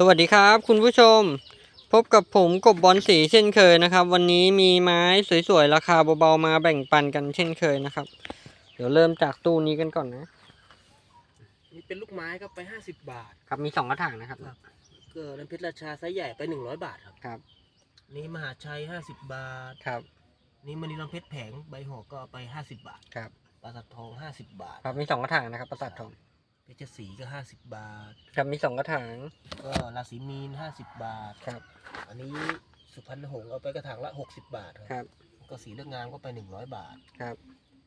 สวัสดีครับ คุณผู้ชม พบกับผมกบบอลสีเช่นเคยนะครับ วันนี้มีไม้สวยๆ ราคาเบาๆมาแบ่งปันกันเช่นเคยนะครับ เดี๋ยวเริ่มจากตู้นี้กันก่อนนะนี่เป็นลูกไม้ครับไปห้าสิบบาทครับมีสองกระถางนะครับครับก็น้ำเพชรราชาไซส์ใหญ่ไปหนึ่งร้อยบาทครับครับ นี่มหาชัยห้าสิบบาท ครับ นี่มณีน้ำเพชรแผงใบห่อก็เอาไปห้าสิบบาทครับปราสาททองห้าสิบบาท ครับมีสองกระถางนะครับประสาททอง เพชรศรีก็ห้าสิบบาท ครับมีสองกระถาง ก็ราศีมีนห้าสิบบาท ครับ อันนี้สุพรรณหงส์เอาไปกระถางละหกสิบบาทครับ ก็สีเลือกงามก็ไปหนึ่งร้อยบาท ครับ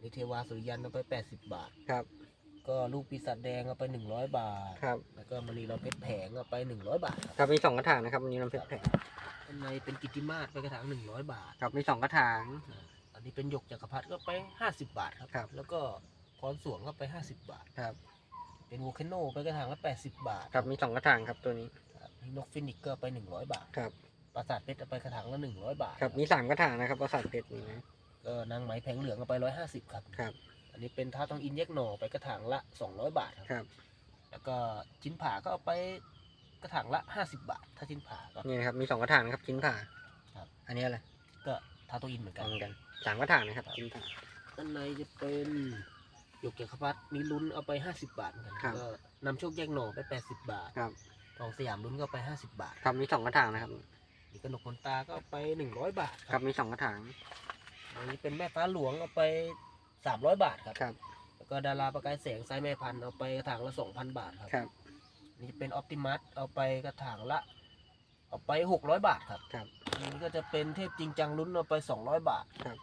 นี่เทวาสุริยันเอาไปแปดสิบบาท ครับ ก็ลูกปีศาจแดงเอาไปหนึ่งร้อยบาท ครับ แล้วก็มณีน้ำเพชรแผงเอาไปหนึ่งร้อยบาท ครับครับมีสองกระถางนะครับวันนี้น้ำเพชรแผงข้างในเป็นกิตติมาศไปกระถางหนึ่งร้อยบาท ครับมีสองกระถาง อันนี้เป็นหยกจักรพรรดิก็ไปห้าสิบบาทครับครับแล้วก็พรสวงก็ไปห้าสิบบาท ครับ เป็นโวลคาโนไปกระถางละแปดสิบบาทครับมีสองกระถางครับตัวนี้ครับนี่นกฟินิกซ์ก็ไปหนึ่งร้อยบาทครับปราสาทเพชรเอาไปกระถางละหนึ่งร้อยบาทครับมีสามกระถางนะครับประสาทเพชรนี่นะก็นางไหมแผงเหลืองเอาไปร้อยห้าสิบครับครับ อันนี้เป็นท้าทองอินเยกโหนไปกระถางละสองร้อยบาทครับครับ แล้วก็ชิ้นผ่าก็เอาไปกระถางละห้าสิบบาท ถ้าชิ้นผ่าก็นี่นะครับมีสองกระถางนะครับชิ้นผ่าครับ อันนี้อะไรก็ท้าทองอินเหมือนกันเหมือนกันสามกระถางนะครับชิ้นผ่าด้านในจะเป็น หยกจักรพรรดิมีลุ้นเอาไปห้าสิบบาทเหมือนกันครับ ก็นำโชคแยกโหนไปแปดสิบบาทครับทองสยามลุ้นก็ไปห้าสิบบาทครับมีสองกระถางนะครับนี่กระหนกขนตาก็เอาไปหนึ่งร้อยบาทครับมีสองกระถางอันนี้เป็นแม่ฟ้าหลวงเอาไปสามร้อยบาทครับ ครับแล้วก็ดาราประกายแสงไซส์แม่พันธุ์เอาไปกระถางละสองพันบาทครับ ครับ นี่จะเป็นออปติมัสเอาไปกระถางละ เอาไปหกร้อยบาทครับครับอันนี้ก็จะเป็นเทพจริงจังลุ้นเอาไปสองร้อยบาทครับ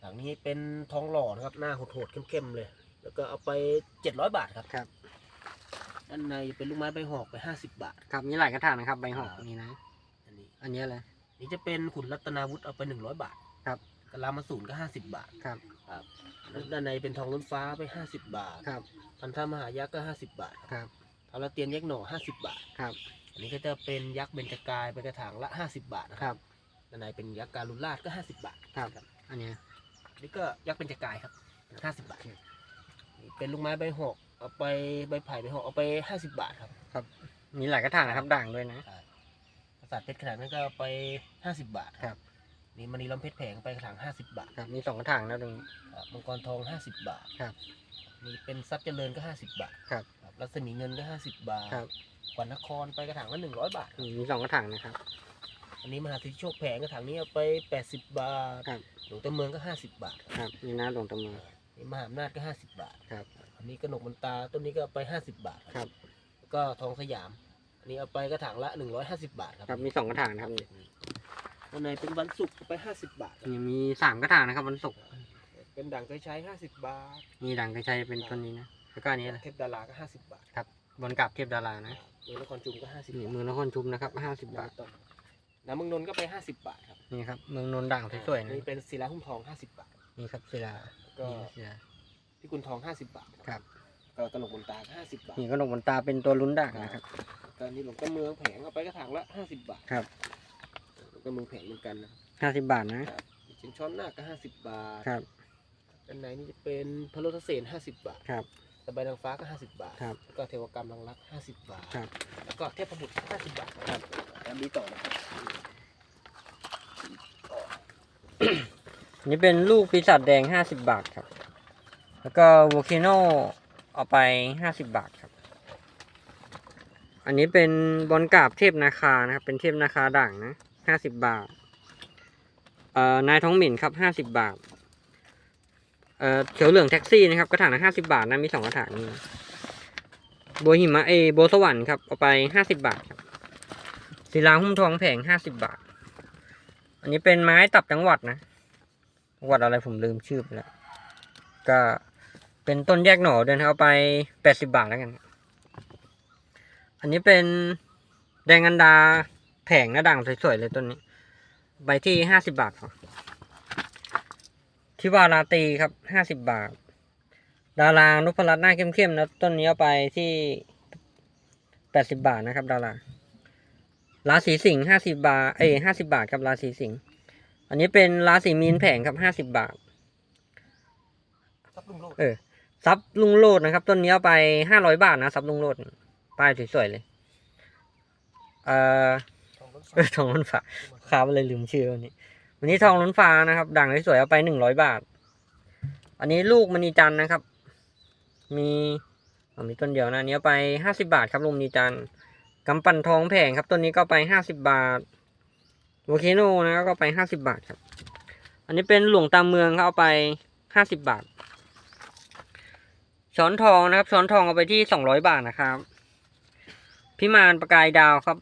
หลังนี้เป็นทองหล่อนะครับ หน้าโหดๆเข้มๆเลย แล้วก็เอาไปเจ็ดร้อยบาทครับครับ ด้านในเป็นลูกไม้ใบหอกไปห้าสิบบาท ครับมีหลายกระถางนะครับ ใบหอกครับนี่นะ อันนี้ อันนี้อะไร นี่จะเป็นขุนรัตนาวุฒิเอาไปหนึ่งร้อยบาทครับกะลามาสูนก็ห้าสิบบาทครับ ครับแล้วด้านในเป็นทองล้นฟ้าไปห้าสิบบาทครับพันธมหายักษ์ก็ห้าสิบบาทครับทาราเตียนยักษ์หน่อห้าสิบบาทครับ อันนี้ก็จะเป็นยักษ์เบญจกายไปกระถางละห้าสิบบาทนะคครัรับบด้านในเป็นยักษ์การุณราชก็ห้าสิบบาทครับ อันเนี้ยอันนี้ก็ยักษ์เบญจกายครับห้าสิบบาทนี่ เป็นลูกไม้ใบหอกเอาไปใบไผ่ใบหอกเอาไปห้าสิบบาทครับครับมีหลายกระถางนะครับด่างด้วยนะปราสาทเพชรขนาดนั้นก็เอาไปห้าสิบบาทครับ นี่มณีล้อมเพชรแผงไปกระถางห้าสิบบาทครับ มีสองกระถางนะตรงนี้ ครับมังกรทองห้าสิบบาทครับนี่เป็นทรัพย์เจริญก็ห้าสิบบาทครับ รัศมีเงินก็ห้าสิบบาทครับ ขวัญนครไปกระถางละหนึ่งร้อยบาทนี่มีสองกระถางนะครับ อันนี้มหาสิทธิโชคแผงกระถางนี้เอาไปแปดสิบบาทครับ หลวงตาเมืองก็ห้าสิบบาทครับมีหน้าหลวงตามือ นี่มหาอำนาจก็ห้าสิบบาท ครับ อันนี้กระหนกมันตาต้นนี้ก็เอาไปห้าสิบบาทครับ แล้วก็ทองสยาม อันนี้เอาไปกระถางละหนึ่งร้อยห้าสิบบาทครับครับมีสองกระถางนะครับนี่อันไหนเป็นวันศุกร์เอาไปห้าสิบบาทครับนี่มีสามกระถางนะครับวันศุกร์เป็นด่างเคยใช้ห้าสิบบาทมีด่างกระชัยเป็นต้นนี้นะแล้วก็อันนี้อะไรเทพดาราก็ห้าสิบบาทครับบนกับเทพดารานะเมืองนครจุมก็ห้าสิบนี่บาทเมืองนครชุมนะครับห้าสิบบาทต้นน้ำเมืองนนท์ก็ไปห้าสิบบาทครับนี่ครับเมืองนนท์ด่างสวยๆนะนี่เป็นศิลาหุ้มทองห้าสิบบาทนี่ครับศิลา ก็นี่ศิลาพี่กุลทองห้าสิบบาทครับ ก็กระหนกมนตาห้าสิบบาทนี่กระดกบนตาเป็นตัวลุ้นด่างนะครับก็นี่หลวงตาเมืองแผงเอาไปกระถางละห้าสิบบาทครับ หลวงตาเมืองแผงเหมือนกันนะห้าสิบบาทนะชินช้อนหน้าก็ห้าสิบบาทครับด้านในนี่จะเป็นพระโลทเสนห้าสิบบาทครับสบายนางฟ้าก็ห้าสิบบาทครับแล้วก็เทวกรรมรังรักห้าสิบบาทครับ แล้วก็เทพบุตรห้าสิบบาทครับแล้วมีต่อนะครับอั นนี้เป็นลูกปีศาจแดงห้าสิบบาทครับ แล้วก็วอลเคโนเอาไปห้าสิบบาทครับ อันนี้เป็นบอลกาบเทพนาคานะครับ เป็นเทพนาคาด่างนะห้าสิบบาท เอ่อนายท้องหมิ่นครับห้าสิบบาท เอ่อเขียวเหลืองแท็กซี่นะครับกระถางละห้าสิบาทนะมีสองกระถางนี่โบหิมะเอโบสวรรค์ครับเอาไปห้าสิบบาทครับศิลาหุ้มทองแผงห้าสิบบาท อันนี้เป็นไม้ตับจังหวัดนะ วัดอะไรผมลืมชื่อไปแล้วก็เป็นต้นแยกหน่อเดินเอาไปแปดสิบบาทแล้วกัน อันนี้เป็นแดงอันดาแผงหน้าด่างสวยๆเลยต้นนี้ ใบที่ห้าสิบบาทพอทิวาราตีครับห้าสิบบาท ดารานุพรัตน์หน้าเข้มๆนะต้นนี้เอาไปที่แปดสิบบาทนะครับ ดาราราศีสิงห์ห้าสิบาท เอ้ห้าสิบาทครับราศีสิงห์ อันนี้เป็นราศีมีนแผงครับห้าสิบบาทครับลุงโลดเออซับลุงโลดนะครับ ต้นนี้เอาไปห้าร้อยบาทนะซับลุงโลดป้ายสวยๆเลยเอ่อทองรถไฟเออทองล้นฟ้าครับเลยลืมชื่อวันนี้ วันนี้ทองล้นฟ้านะครับ ด่างสวยๆเอาไปหนึ่งร้อยบาท อันนี้ลูกมณีจันทร์นะครับ มีอ๋อมีต้นเดียวนะอันนี้เอาไปห้าสิบาทครับลูกมณีจันทร์กำปั่นทองแผงครับต้นนี้ก็ไปห้าสิบาท โวเคโนนะก็ไปห้าสิบาทครับ อันนี้เป็นหลวงตามเมืองเขาเอาไปห้าสิบาท ช้อนทองนะครับ ช้อนทองเอาไปที่สองร้อยบาทนะครับ พิมานประกายดาวครับ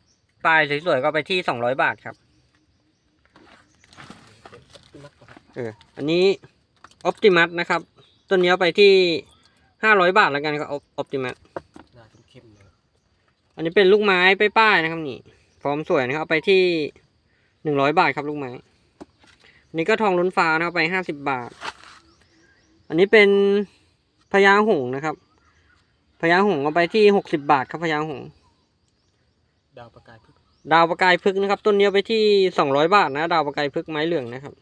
ปลายสวยๆก็ไปที่สองร้อยบาทครับเป็นมัดครับเออ อันนี้ออ t ติมัสนะครับต้นนี้เอาไปที่ห้าร้อยบาทแล้วกันครับออ t ติมัสหน้าเข้มๆเลยครับอันนี้เป็นลูกไม้ป้ายๆนะครับนี่ พร้อมสวยนะครับเอาไปที่ หนึ่งร้อยบาทครับลูกไม้อันนี้ก็ทองล้นฟ้านะครับไปห้าสิบบาท อันนี้เป็นพญาหงส์นะครับพญาหงส์เอาไปที่หกสิบาทครับพญาหงส์ดาวประกายพึ่งดาวประกายพึกษ์นะครับ ต้นนี้เอาไปที่สองร้อยบาทนะ ดาวประกายพึกษ์ไม้เหลืองนะครับ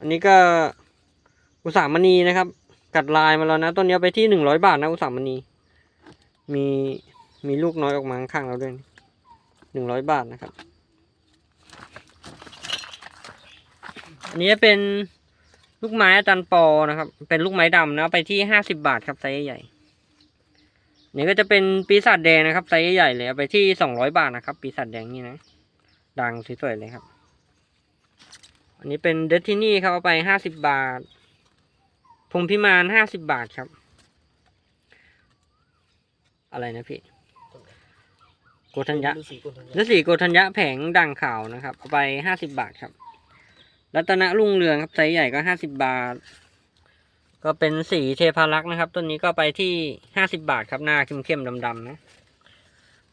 อันนี้ก็อุตสาหมณีนะครับ กัดลายมาแล้วนะต้นนี้เอาไปที่หนึ่งร้อยบาทนะอุตสาหมณีมีมีลูกน้อยออกมาข้างๆเราด้วย หนึ่งร้อยบาทนะครับ อันนี้เป็นลูกไม้อาจารย์ปอนะครับ เป็นลูกไม้ดำนะไปที่ห้าสิบาทครับไซส์ใหญ่นี่ก็จะเป็นปีศาจแดงนะครับไซส์ใหญ่เลยไปที่สองร้อยบาทนะครับ ปีศาจแดงนี่นะ ดังสวยๆเลยครับ อันนี้เป็นเดทินี่ครับเอาไปห้าสิบบาทพงพิมานห้าสิบบาทครับ อะไรนะพี่ กธัญญะฤาษีกุณธัญญะฤาษีโกธัญญะแผงด่างขาวนะครับเอาไปห้าสิบบาทครับ รัตนรุ่งเรืองครับไซส์ใหญ่ก็ห้าสิบบาท ก็เป็นสีเทพารักษ์นะครับ ต้นนี้ก็ไปที่ห้าสิบาทครับหน้าเข้มๆดำๆนะ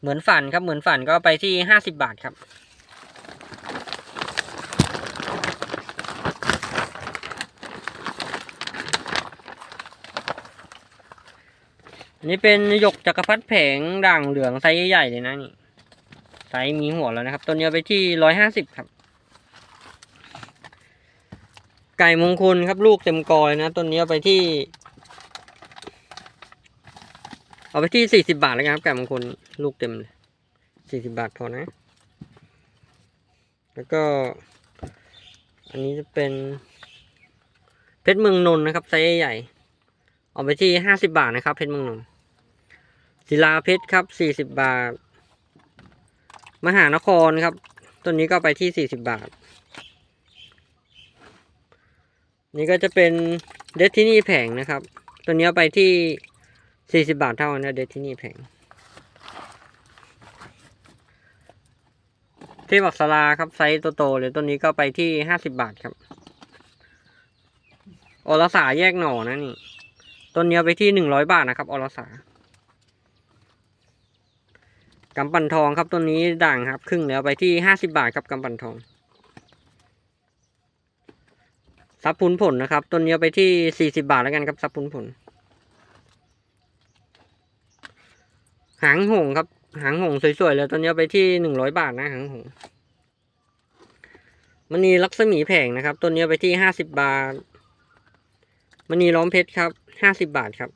เหมือนฝันครับเหมือนฝันก็ไปที่ห้าสิบาทครับ นนี้เป็นหยกจักรพรรดิแผงด่างเหลืองไซส์ใหญ่เลยนะนี่ไซส์มีหัวแล้วนะครับ ตัวนี้ไปที่ร้อยห้าสิบครับ ไก่มงคลครับลูกเต็มกอยนะต้นนี้ไปที่ เอาไปที่สี่สิบาทแล้วครับไก่มงคลลูกเต็มเลยสี่สิบาทพอนะ แล้วก็ อันนี้จะเป็น เพชรเมืองนนท์นะครับไซส์ใหญ่เอาไปที่ห้าสิบาทนะครับเพชรเมืองนนท์ ศิลาเพชรครับสี่สิบบาท มหานครครับต้นนี้ก็ไปที่สี่สิบบาท นี่ก็จะเป็นเดทที่นี่แผงนะครับตัวนี้ไปที่สี่สิบาทเท่ากันนะเดทที่นี่แผงเทพอักษราครับไซส์โตๆเลยตัวนี้ก็ไปที่ห้าสิบาทครับอรสาแยกหน่อนะนี่ต้นนี้ไปที่หนึ่งร้อยบาทนะครับอรสา กำปั่นทองครับต้นนี้ด่างครับ ครึ่งแล้วไปที่ห้าสิบาทครับกำปั่นทองซับพุนผลนะครับต้นนี้ไปที่สี่สิบาทแล้วกันครับซับพุนผล หางหงครับ หางหงสวยๆเลยต้นนี้ไปที่หนึ่งร้อยบาทนะหางหงมณีลักษมีแผงนะครับต้นนี้ไปที่ห้าสิบบาทมณีล้อมเพชรครับห้าสิบบาทครับ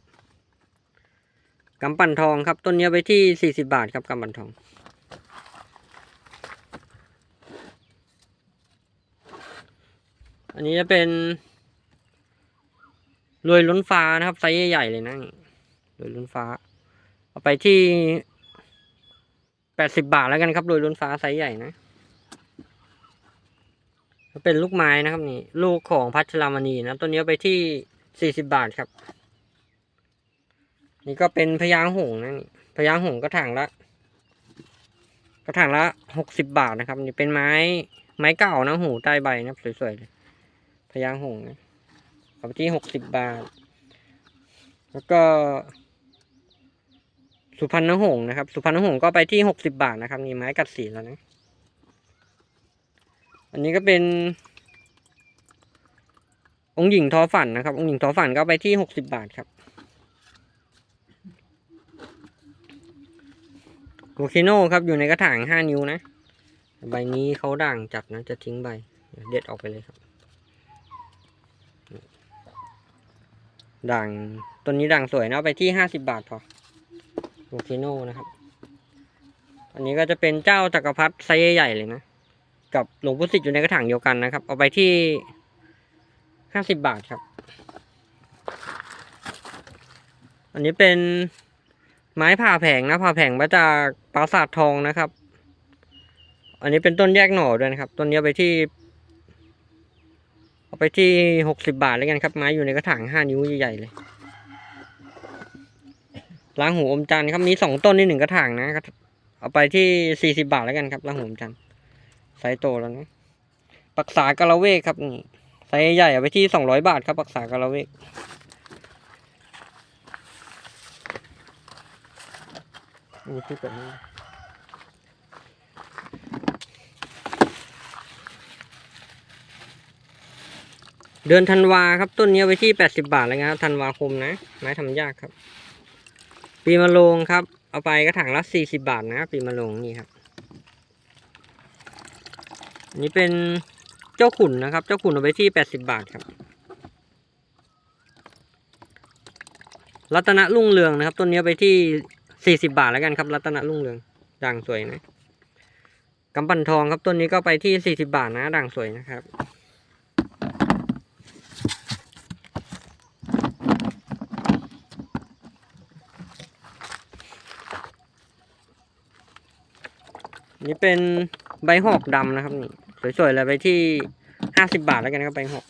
กำปั่นทองครับ ต้นนี้ไปที่สี่สิบาทครับกำปั่นทอง อันนี้จะเป็นรวยล้นฟ้านะครับ ไซส์ใหญ่ๆเลยนะรวยล้นฟ้า เอาไปที่แปดสิบาทแล้วกันครับรวยล้นฟ้าไซส์ใหญ่นะเป็นลูกไม้นะครับนี่ ลูกของพัชรามณีนะ ต้นนี้ไปที่สี่สิบาทครับ นี่ก็เป็นพญางหงนะนี่พญางหงก็ถางละกระถางละหกสิบบาทนะครับ นี่เป็นไม้ไม้เก่านะหูใต้ใบนะสวยๆเลยพญาหงนะเอาไปที่หกสิบบาท แล้วก็ สุพรรณหงนะครับ สุพรรณหงก็ไปที่หกสิบาทนะครับนี่ไม้กัดสีแล้วนะอันนี้ก็เป็น องค์หญิงทอฝันนะครับ องค์หญิงทอฝันก็ไปที่หกสิบาทครับ โวคิโนครับอยู่ในกระถางห้านิ้วนะ ใบนี้เขาด่างจัดนะจะทิ้งใบ เด็ดออกไปเลยครับ ด่างต้นนี้ด่างสวยนะเอาไปที่ห้าสิบาทพอโวคิโนนะครับ อันนี้ก็จะเป็นเจ้าจักรพรรดิไซส์ใหญ่เลยนะ กับหลวงปู่สิทธิ์อยู่ในกระถางเดียวกันนะครับ เอาไปที่ห้าสิบบาทครับ อันนี้เป็น ไม้ผ่าแผงนะผ่าแผงมาจากปราสาททองนะครับ อันนี้เป็นต้นแยกหน่อด้วยนะครับ ต้นนี้ไปที่ เอาไปที่หกสิบาทแล้วกันครับ ไม้อยู่ในกระถางห้านิ้วใหญ่ๆเลยล้างหูอมจันทร์ครับมีสองต้นนี่หนึ่งกระถางนะครับเอาไปที่สี่สิบาทแล้วกันครับล้างหูอมจันทร์ไซโตแล้วนะปักษากะละเวกครับนี่ไซใหญ่เอาไปที่สองร้อยบาทครับปักษากะละเวก นี่ที่แบบนี้เดือนธันวาครับต้นนี้เอาไปที่แปดสิบาทแล้วนะครับธันวาคมนะ ไม้ทำยากครับ ปีมะโรงครับ เอาไปกระถางละสี่สิบาทนะ ปีมะโรงนี่ครับนนี้เป็นเจ้าขุนนะครับ เจ้าขุนเอาไปที่แปดสิบาทครับ รัตนรุ่งเรืองนะครับ ต้นนี้อไปที่ สี่สิบาทแล้วกันครับ รัตนรุ่งเรืองด่างสวยนะกำปั่นทองครับต้นนี้ก็ไปที่สี่สิบาทนะด่างสวยนะครับนี่เป็นใบหอกดำนะครับนี่สวยๆเลยไปที่ห้าสิบาทแล้วกันครับใบหอก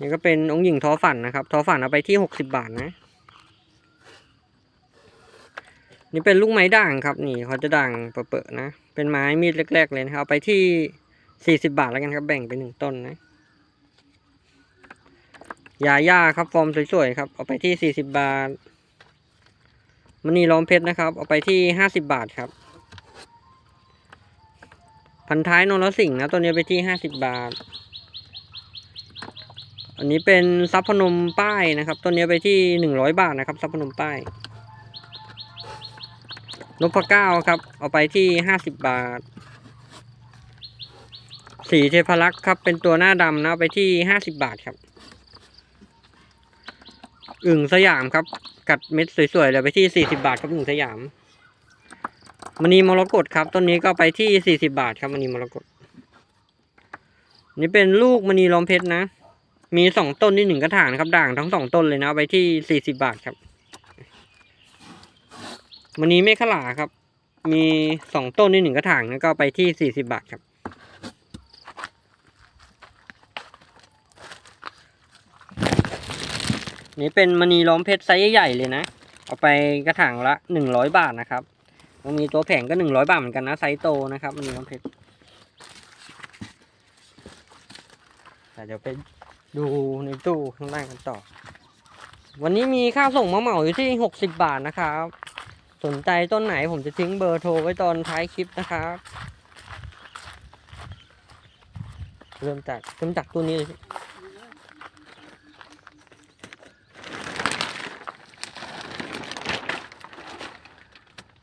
นี่ก็เป็นองค์หญิงทอฝันนะครับทอฝันเอาไปที่หกสิบาทนะ นี่เป็นลูกไม้ด่างครับ นี่เขาจะด่างเปอะๆนะ เป็นไม้มีดเล็กๆเลยนะครับเอาไปที่สี่สิบาทแล้วกันครับ แบ่งเป็นหนึ่งต้นนะยาย่าครับฟอร์มสวยๆครับ เอาไปที่สี่สิบบาทมณีล้อมเพชรนะครับ เอาไปที่ห้าสิบบาทครับ พันท้ายนรสิงห์นะตัวนี้ไปที่ห้าสิบบาท อันนี้เป็นซับพนมป้ายนะครับ ตัวนี้ไปที่หนึ่งร้อยบาทนะครับซับพนมป้าย นพเก้าครับ เอาไปที่ห้าสิบบาท สีเทพลักษ์ครับ เป็นตัวหน้าดำนะ เอาไปที่ห้าสิบบาทครับ อึ่งสยามครับ กัดเม็ดสวยๆเลยไปที่สี่สิบาทครับอึ่งสยามมณีมรกตครับ ต้นนี้ก็ไปที่สี่สิบาทครับมณีมรกตนี่เป็นลูกมณีล้อมเพชรนะ มีสองต้นที่หนึ่งกระถางนะครับ ด่างทั้งสองต้นเลยนะ เอาไปที่สี่สิบาทครับ มณีเมฆขลาครับ มีสองต้นที่หนึ่งกระถางนะก็ไปที่สี่สิบบาทครับ นี่เป็นมณีล้อมเพชรไซส์ใหญ่เลยนะ เอาไปกระถางละหนึ่งร้อยบาทนะครับมันมีตัวแผงก็หนึ่งร้อยบาทเหมือนกันนะไซส์โตนะครับมันมีน้ำเพชรแต่เดี๋ยวไปดูในตู้ข้างล่างกันต่อ วันนี้มีค่าส่งมาเหมาอยู่ที่หกสิบบาทนะครับ สนใจต้นไหนผมจะทิ้งเบอร์โทรไว้ตอนท้ายคลิปนะครับ เริ่มจากเริ่มจากตัวนี้เลยสิ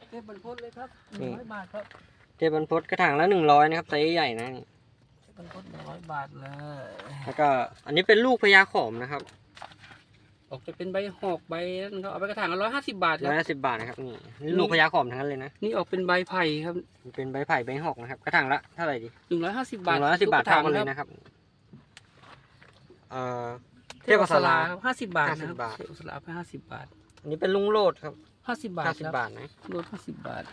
เทพบรรพตเลยครับหนึ่งร้อยบาทครับเทบันพดกระถางละหนึ่งร้อยนะครับไซส์ใหญ่นะนี่เทพบรรพตหนึ่งร้อยบาทเลย แล้วก็อันนี้เป็นลูกพญาขอมนะครับ ออกจะเป็นใบหอกใบนั้นครับเอาไปกระถางร้อยห้าสิบบาทคร้รัอบยห้าสิบบาทนะครับนี่นี่ลูกพญาขอมทั้งนั้นเลยนะนี่ออกเป็นใบไผ่ครับมันเป็นใบไผ่ใบหอกนะครับกระถางละเท่าไหร่ดีหนึ่งร้อยห้าสิบหบาทนึ่งร้อยห้าสิบบาททุกกระเท่ากันถเลยครับนะครับเอ่อ เทพสลาครับห้าสิบบาทนะครับ50บาท เทพสลาไปห้าสิบบาทอันนี้เป็นลุงโลดครับห้าสิบบาทห้าสิบครับบาทนะโลห้าสิบบาท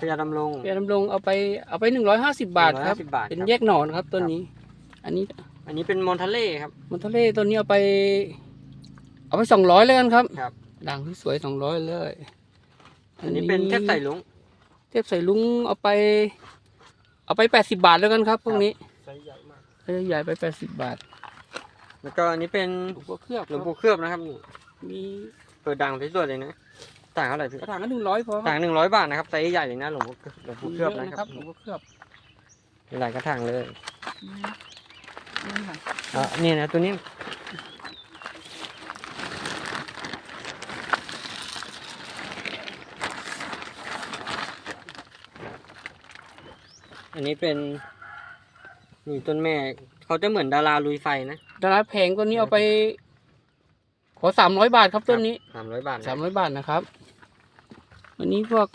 พญาดำรงเปียดำรงเอาไปเอาไปหนึ่งร้อยห้าสิบบาทครับ 150บาทเป็นครับแยกหนอนครับต้นนี้ อันนี้อันนี้เป็นมอนทะเลครับมันทะเลต้นนี้เอาไป เอาไปสองร้อยเลยกันครับครับ ด่างที่สวยสองร้อยเลย อันนี้เป็นเทพใส่ลุงเทพใส่ลุงเอาไป เอาไปแปดสิบาทแล้วกันครับ พวกนี้ไซส์ใหญ่มากไซส์ใหญ่ไปแปดสิบบาท แล้วก็อันนี้เป็นหลวงพ่อเคลือบหลวงปู่เคลือบนะครับนี่มีเปิดดังสวยๆเลยนะต่างเท่าไหร่พี่กระถางก็หนึ่งร้อยพอต่างหนึ่งร้อยบาทนะครับไซส์ใหญ่เลยนะหลวงปู่หลวงปู่เคลือบนะครับหลวงพ่อเคลือบมีหลายกระถางเลยนี่ค่ะอะนี่นะตัวนี้ อันนี้เป็นนี่ต้นแม่ เขาจะเหมือนดาราลุยไฟนะดาราแพงต้นนี้เอาไป ขอสามร้อยบาทครับต้นนี้สามร้อยบาทนะสามร้อยบาทนะครับ วันนี้พวก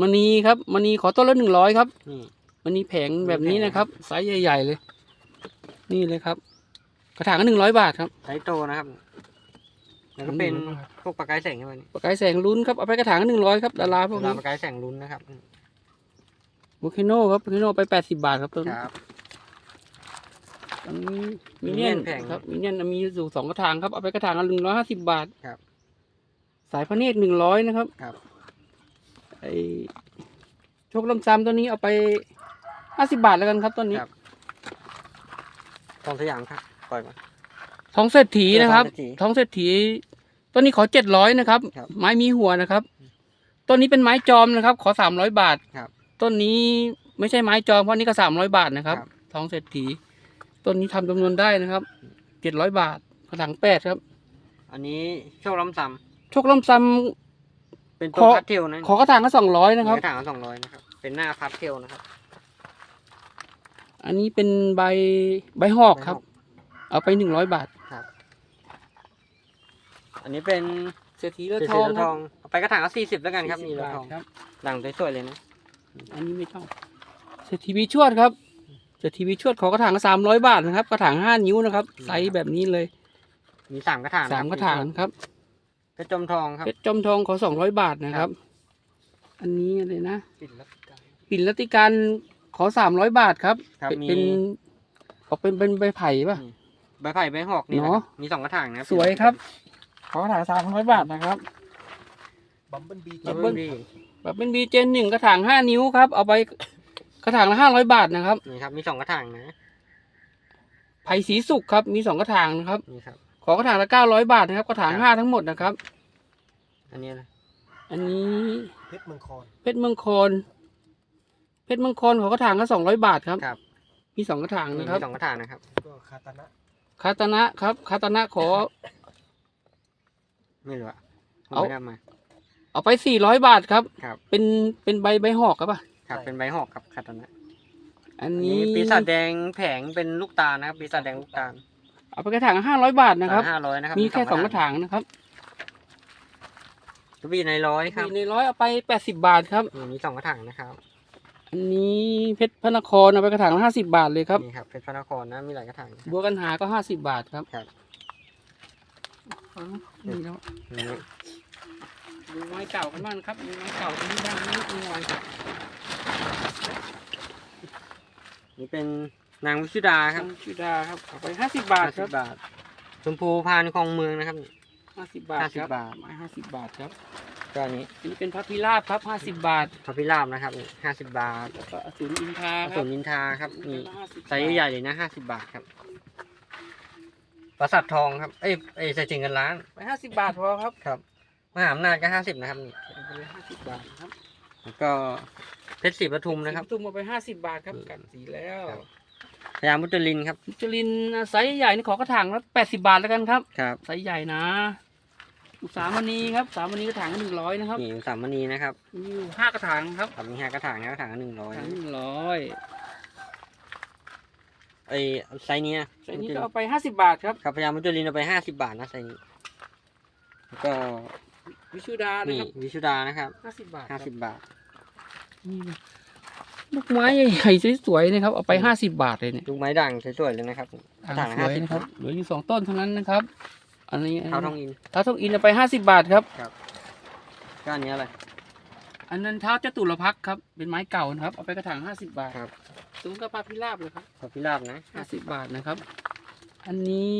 มณีครับมณีขอต้นละหนึ่งร้อยครับนี่ มณีแผงแบบนี้มณีแผงนะครับไซส์ใหญ่ๆเลย นี่เลยครับ กระถางก็หนึ่งร้อยบาทครับ ไซส์โตนะครับ แล้วก็เป็นอืมพวกปลากายแสงใช่ไหมนี่ปากกายแสงลุ้นครับเอาไปกระถางก็หนึ่งร้อยครับดาราพวกเวลานี้ ปลากายแสงลุ้นนะครับ บูเคโน่ครับบูเคโน่ไปแปดสิบาทครับต้นครับอันนี้มิเนียนมิเนียนแผงครับมิเนียนมีอยู่สองกระถางครับเอาไปกระถางละหนึ่งร้อยห้าสิบบาทครับ สายพระเนตรหนึ่งร้อยนะครับครับไอโชคลำซำตัวนี้เอาไปห้าสิบาทแล้วกันครับต้นนี้ ครับทองสยามครับปล่อยมา ทองเศรษฐีนะครับเออทองเศรษฐีต้นนี้ขอเจ็ดร้อยนะครับ ครับไม้มีหัวนะครับ ต้นนี้เป็นไม้จอมนะครับ ขอสามร้อยบาทครับ ต้นนี้ไม่ใช่ไม้จอมเพราะนี่ก็สามร้อยบาทนะครับ ครับ ทองเศรษฐี ต้นนี้ทำจำนวนได้นะครับเจ็ดร้อยบาทกระถางแปดครับอันนี้โชคล้ำซ้โชคล้ำซ้ำเป็นขตัวอพัดเทลนะำขอกระถางก็สองร้อยนะครับ กระถางสองร้อยนะครับ เป็นหน้าพัดเทลนะครับอันนี้เป็นใบใบหอกครับ เอาไปหนึ่งร้อยบาทครับอันนี้เป็นเศรษฐีเศรเลือษดฐีทองเรืคทรัอบงเอาไปกระถางละสี่สิบแล้วกันครับ40มีเรือบาททองครับหลังสวยๆเลยนะ อันนี้ไม่ต้องเศรษฐีวีชวดครับเศรษฐีวีชวดขอกระถางสามร้อยบาทนะครับกระถางห้านิ้วนะครับไซส์แบบนี้เลยมีสามกระถางสามกระถางครับเพชรจอมทองครับเพชรจอมทองขอสองร้อยบาทนะครับ อันนี้อะไรนะปิดแล้วกันปิ่นรัติการขอสามร้อยบาทครับครับเป็นมีเป็นออกเป็นเป็นใบไผ่ป่ะใบไผ่ใบหอกนี่นะเนาะมีสองกระถางนะครับสวยครับ ขอกระถางสามร้อยบาทนะครับบัมเบิลบีบับเบิ้เบิ้ลลบี แบบเป็นบีเจนหนึ่งกระถางห้านิ้วครับ เอาไปกระถางละห้าร้อยบาทนะครับนี่ครับ มีสองกระถางนะไผ่สีสุกครับ มีสองกระถางนะครับ นี่ครับ ขอกระถางละเก้าร้อยบาทนะครับ กระถางครับห้าทั้งหมดนะครับ อันนี้นะอันนี้เพชรเมืองคอนเพชรเมืองคอนเพชรเมืองคอนขอกระถางละสองร้อยบาทครับ ครับ มีสองกระถางมีนะครับสองกระถางนะครับ ก็คาตานะคาตานะครับ คาตานะขอ ไม่รู้อะผมเอาไม่ได้มา เอาไปสี่ร้อยบาทครับ ครับ เป็นเป็นใบใบหอกครับป่ะครับ เป็นใบหอกครับคาตานะอันอันนี้นี้ปีศาจแดงแผงเป็นลูกตาลนะครับปีศาจแดงลูกตาลเอาไปกระถางห้าร้อยบาทนะครับ ห้าร้อยนะครับมีแค่สองกระถางนะครับทุบีในร้อยครับมีในร้อยเอาไปแปดสิบบาทครับนี่มีสองกระถางนะครับอันนี้เพชรพระนครเอาไปกระถางห้าสิบบาทเลยครับ นี่ครับเป็นพระนครนะมีหลายกระถางนะครับ บัวกันหาก็ห้าสิบบาทครับครับ อ๋อนี่แล้วนี่ ดูไม้เก่ากันบ้างครับดูไม้เก่ากันที่บ้านนิดหน่อยครับนี่เป็นนางวิชุดาครับทางชุดาครับเอาไปห้าสิบบาทครับ50บาทชมพูพานคลองเมืองนะครับ ห้าสิบบาทครับ50บาท ไม้ห้าสิบบาทครับก็อันนี้อันนี้เป็นพระพิราบครับห้าสิบบาทพระพิราบนะครับนี่ห้าสิบบาทแล้วก็อสูรอินทราผคสรับมนินทาครับนี่50ไซส์ใหญ่เลยนะห้าสิบบาทครับปราสาททองครับเอ้ยเอ้ยใส่ถึงกันล้านไปห้าสิบบาทพอครับครับ มหาอำนาจก็ห้าสิบนะครับนี่เอาไปห้าสิบบาทครับแล้วก็เพชรศรีปทุมนะครับสีตุ้มเอาไปห้าสิบบาทครับกันสีแล้วครับ พญามุจลินครับมิชลินไซส์ใหญ่นี่ขอกระถางละแปดสิบาทแล้วกันครับครับไซส์ใหญ่นะอุสามณีครับสามณีกระถางหนึ่งร้อยนะครับนี่สามมณีนะครับมีอยู่ห้ากระถางครับครับมีห้ากระถางนะกระถางละหนึ่งร้อกยระถางหนึ่งร้อยไอ้ไซส์เนี้ยไซส์นี้ก็เอาไปห้าสิบบาทครับครับพญามุจลินเอาไปห้าสิบบาทนะไซส์นี้แล้วก็ วิชุดานะนี่ครับวิชุดานะครับห้าสิบบาทห้าสิบบาทนี่นะลูกไม้ใหญ่ๆสวยๆนะครับเอาไปห้าสิบบาทเลยเนี่ยลูกไม้ด่างสวยๆเลยนะครับกระถางละสห้าวยสิบนะครับเหลืออยู่สองต้นเท่านั้นนะครับ อันนี้เท้าทองอินเท้าทองอินเอาไปห้าสิบบาทครับก็อันนี้อะไร อันนั้นเท้าจตุรพักษ์ครับ เป็นไม้เก่านะครับ เอาไปกระถางห้าสิบบาทครับ สูงก็ปลาพิราบเลยครับพระพิราบนะ ห้าสิบบาทนะครับ อันนี้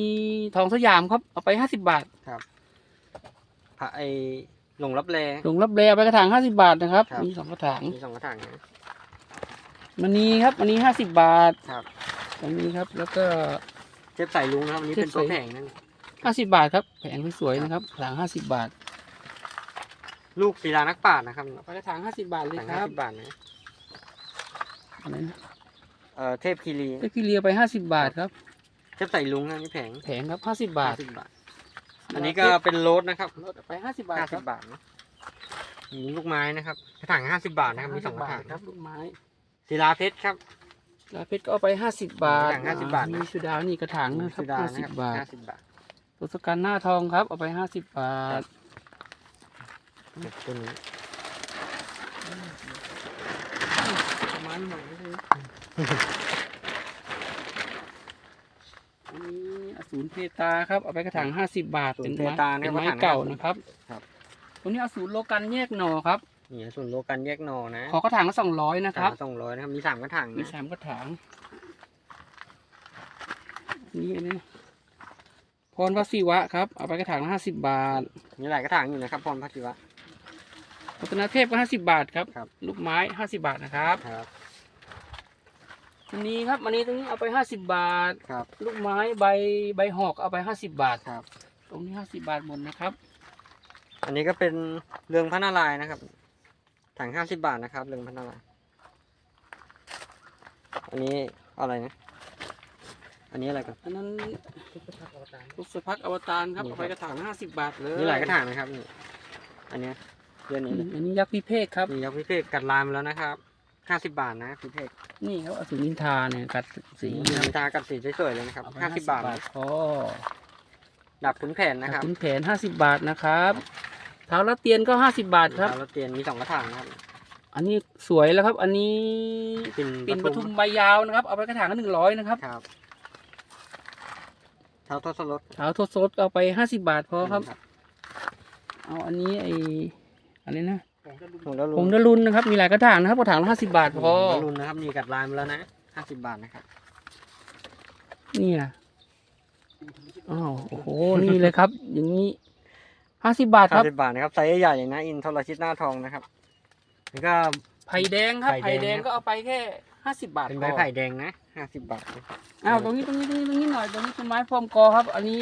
ทองสยามครับ เอาไปห้าสิบบาท พระไอหลงรับแล หลงรับแรเอาไปกระถางห้าสิบบาทนะครับ ครับ มีสองกระถางมีสองกระถางนะ มันนี้ครับอันนี้ห้าสิบบาทครับ อันนี้ครับ แล้วก็เจ็บใส่ลุงนะครับอันนี้เป็นเจ็บตัวใส่แผงนั่นห้าสิบบาทครับแผงสวยๆนะครับกระถางห้าสิบบาทลูกศิลานักปราชญ์นะครับเอาไปกระถางห้าสิบบาทเลยถังคห้ารับสิบบาทนะอะไรนะเอ่อเทพคีรีเจ้าพี่เลียไปห้าสิบบาทครับเจ็บใส่ลุงนะนี่แผงแผงครับห้าสิบบาท ห้าสิบบาท อันนี้ก็เป็นโรสนะครับลดไปห้าสิบบาทห้าคสิรับบาทนะมีลูกไม้นะครับกระถางห้าสิบบาทนะครับมีสองกระถาง50คครัรับบลูกไม้ศิลาเพชรครับ ลาเพชรก็เอาไปห้าสิบบาทกระถาง50บาทนะ มีชุดาวนี่กระถางนะครับสุดาห้านะสิครับบบาทห้าสิบบาทตัวสกันหน้าทองครับเอาไปห้าสิบบาทตัวนี้ประมาณหน่อยนะ อัน นี้อสูรเพตาครับเอาไปกระถางห้าสิบบาทอสูรเป็นเพไม้ตาเนี่ยเป็นไม้กระถางเก่า50นะครับครับตัวนี้อสูรโลกันแยกหน่อครับนี่ส่วนโลกันแยกหนอนะขอกระถางละสองร้อยนะครับสองร้อยนะครับมีสามกระถางมีนะสามกระถางนี่นะพรพระศิวะครับเอาไปกระถางละห้าสิบบาทมีหลายกระถางอยู่นะครับพรพัทิวะรัตนเทพก็ห้าสิบบาทครับครับลูกไม้ห้าสิบาทนะครับ ครับอันนี้ครับอันนี้ตรงนี้เอาไปห้าสิบบาท ครับลูกไม้ใบใบหอกเอาไปห้าสิบบาท ครับ ตรงนี้ห้าสิบบาทหมดนะครับ อันนี้ก็เป็นเรืองพระนารายณ์นะครับ ถังห้าสิบบาทนะครับ เรืองพระนารายณ์อันนี้อะไรนะ อันนี้อะไรครับ อันนั้นทุกกระทักอวตารลูกสะพักอวตารครับนี่เอาครับไปกระถางห้าสิบบาทเลยมีหลายกระถางนะครับนี่อันเนี้ยเดือนอืนี้มอันนี้ยักษ์พิเภกครับ มียักษ์พิเภกกัดลายมาแล้วนะครับ ห้าสิบบาทนะพิเภกนี่ครับอสูรนินทาเนี่ยกัดสีมีนะครับตากัดสีสวยๆเลยนะครับเอไปห้าสิบบาทนะพอดับขุนแผนนะครับขุนแผนห้าสิบบาทนะครับเท้าละเตียนก็ห้าสิบบาทครับแล้วเตียนมีสองกระถางนะครับอันนี้สวยแล้วครับ อันนี้ปิ่นปิ่นปทุมใบยาวนะครับ เอาไปกระถางละหนึ่งร้อยนะครับครับเท้าทศรถเท้าทศรถเอาไปห้าสิบบาทพอครับ เอาอันนี้ไออะไรนะ ของจะรู้หงดารุผงดารุนนะครับ มีหลายกระถางนะครับกระถางละห้าสิบบาทพอหงดารุนนะครับ มีกัดลายมาแล้วนะห้าสิบบาทนะครับนี่นะอ้าวโอ้โหนี่เลยครับ อย่างนี้ห้าสิบบาทคห้ารับสิบบาทนะครับไซส์ใหญ่ๆอย่างนะอินทรชิตหน้าทองนะครับแล้วก็ไผ่แดงครับไผ่ไผ่แดแดงงก็เอาไปแค่ห้าสิบบาทเป็นพใบอไผ่แดงนะห้าสิบบาทอ้าวตรงนี้ตรงนี้ตรงนี้ตรงนี้หน่อยตรงนี้เป็นไม้ฟอร์มกอครับ อันนี้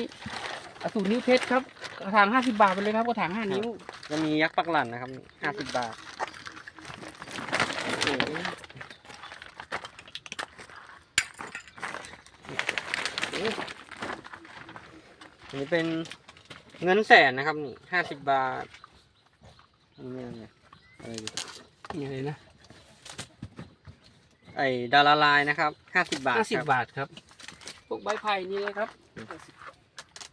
อสูรนิ้วเพชรครับกระถางห้าสิบบาทไปเลยครับกระถางห้านิ้วจะมียักษ์ปักหลันนะครับห้าสิบบาทอันนี้เป็นเงินแสนนะครับนี่ห้าสิบบาทอันนี้อะไรอะไรอยู่นี่เลยนะไอ้ดาราลายนะครับห้าสิบบาทห้าสิบครับบาทครับพวกใบไผ่นี่เลยครับ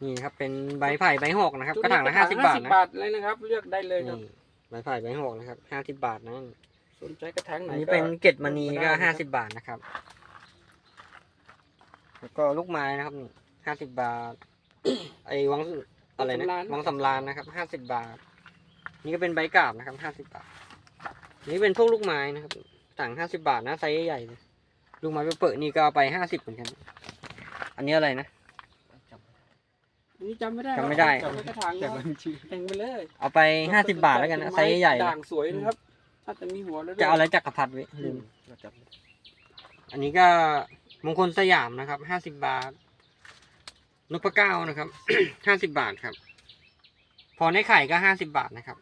นี่ครับเป็นใบไผ่ใบหอกนะครับตัวกระถางละนี้ห้าสิบบาท50นะบาทเลยนะครับ เลือกได้เลยครับนี่ใบไผ่ใบหอกนะครับห้าสิบบาทนะสนใจกระถางไหนอันนี้ก็เป็นเกล็ดมณีก็ได้ห้าคสิรับบบาทนะครับ แล้วก็ลูกไม้นะครับนี่ห้าสิบบาท ไอ้วังอะไรนะวังสำรานนะครับห้าสิบบาท นี่ก็เป็นใบกาบนะครับห้าสิบบาท นี่เป็นพวกลูกไม้นะครับต่างห้าสิบาทนะไซส์ใหญ่ๆเลยลูกไม้เปิดนี่ก็เอาไปห้าสิบเหมือนกัน อันนี้อะไรนะอั นนี้จำไม่ได้จำไม่ได้เอาปกระถางแต่เนาะบางทีแต่งไปเลยเอาไปห้าสิบาทแล้วกันนะไซส์ใหญ่ๆด่างสวยนะครับถ้าจะมีหัวแล้วด้วยจะเอาอะไรจักรพรรดิไว้ลืมเราจับอันนี้ก็มงคลสยามนะครับห้าสิบบาทนพเก้านะครับห้าสิบบาทครับ พอในไข่ก็ห้าสิบาทนะครับ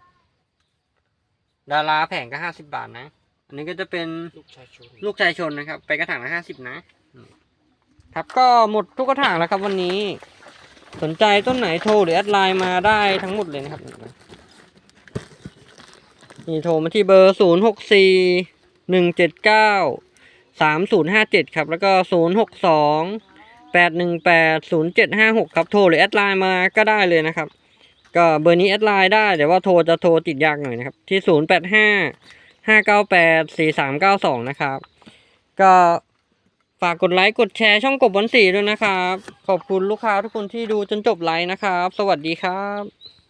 ดาราแผงก็ห้าสิบาทนะ อันนี้ก็จะเป็นลูกชายชนลูกชายชนนะครับ ไปกระถางละห้าสิบนะอืมครับก็หมดทุกกระถางแล้วครับวันนี้ สนใจต้นไหนโทรหรือแอดไลน์มาได้ทั้งหมดเลยนะครับนี่โทรมาที่เบอร์ศูนย์หกสี่หนึ่งเจ็ดเก้าสามศูนย์ห้าเจ็ดครับ แล้วก็ศูนย์หกสองแปดหนึ่งแปดศูนย์เจ็ดห้าหกครับโทรหรือแอดไลน์มาก็ได้เลยนะครับ ก็เบอร์นี้แอดไลน์ได้แต่ว่าโทรจะโทรติดยากหน่อยนะครับ ที่ศูนย์แปดห้าห้าเก้าแปดสี่สามเก้าสองนะครับ ก็ ฝากกดไลค์กดแชร์ช่องกบวันสีด้วยนะครับ ขอบคุณลูกค้าทุกคนที่ดูจนจบไลค์นะครับ สวัสดีครับ